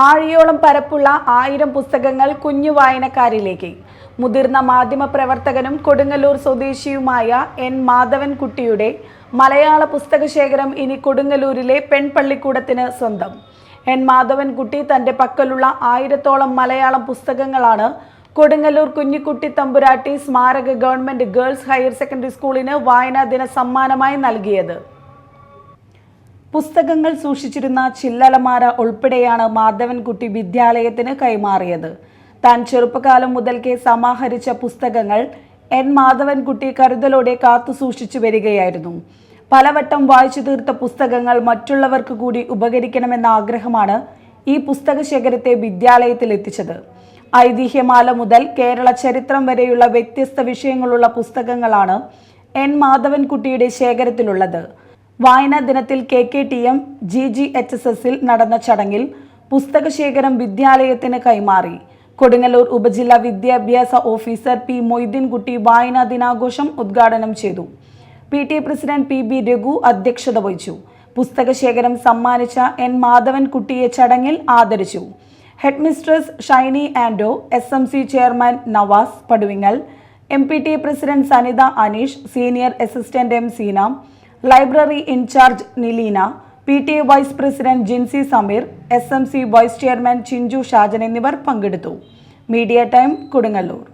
ആഴിയോളം പരപ്പുള്ള ആയിരം പുസ്തകങ്ങൾ കുഞ്ഞു വായനക്കാരിലേക്ക്. മുതിർന്ന മാധ്യമ പ്രവർത്തകനും കൊടുങ്ങല്ലൂർ സ്വദേശിയുമായ എൻ മാധവൻകുട്ടിയുടെ മലയാള പുസ്തകശേഖരം ഇനി കൊടുങ്ങല്ലൂരിലെ പെൺപള്ളിക്കൂടത്തിന് സ്വന്തം. എൻ മാധവൻകുട്ടി തന്റെ പക്കലുള്ള ആയിരത്തോളം മലയാളം പുസ്തകങ്ങളാണ് കൊടുങ്ങല്ലൂർ കുഞ്ഞിക്കുട്ടി തമ്പുരാട്ടി സ്മാരക ഗവൺമെന്റ് ഗേൾസ് ഹയർ സെക്കൻഡറി സ്കൂളിന് വായനാ ദിന സമ്മാനമായി നൽകിയത്. പുസ്തകങ്ങൾ സൂക്ഷിച്ചിരുന്ന ചില്ലലമാര ഉൾപ്പെടെയാണ് മാധവൻകുട്ടി വിദ്യാലയത്തിന് കൈമാറിയത്. താൻ ചെറുപ്പകാലം മുതൽക്കേ സമാഹരിച്ച പുസ്തകങ്ങൾ എൻ മാധവൻകുട്ടി കരുതലോടെ കാത്തു സൂക്ഷിച്ചു വരികയായിരുന്നു. പലവട്ടം വായിച്ചു തീർത്ത പുസ്തകങ്ങൾ മറ്റുള്ളവർക്ക് കൂടി ഉപകരിക്കണമെന്ന ആഗ്രഹമാണ് ഈ പുസ്തക ശേഖരത്തെ വിദ്യാലയത്തിൽ എത്തിച്ചത്. ഐതിഹ്യമാല മുതൽ കേരള ചരിത്രം വരെയുള്ള വ്യത്യസ്ത വിഷയങ്ങളുള്ള പുസ്തകങ്ങളാണ് എൻ മാധവൻകുട്ടിയുടെ ശേഖരത്തിലുള്ളത്. വായനാ ദിനത്തിൽ K K T M G G H S എസിൽ നടന്ന ചടങ്ങിൽ പുസ്തകശേഖരം വിദ്യാലയത്തിന് കൈമാറി. കൊടുങ്ങല്ലൂർ ഉപജില്ലാ വിദ്യാഭ്യാസ ഓഫീസർ പി മൊയ്തീൻകുട്ടി വായനാ ദിനാഘോഷം ഉദ്ഘാടനം ചെയ്തു. P T president P B Raghu അധ്യക്ഷത വഹിച്ചു. പുസ്തകശേഖരം സമ്മാനിച്ച എൻ മാധവൻകുട്ടിയെ ചടങ്ങിൽ ആദരിച്ചു. Head mistress Shiny Ando S M C chairman Navas Paduvingal M P T president Sanitha Aneesh senior assistant M Seena library incharge Nileena P T A vice president Jincy Sameer S M C vice chairman Chinchu Shajan എന്നിവർ പങ്കെടുത്തു. Media time Kodungallur.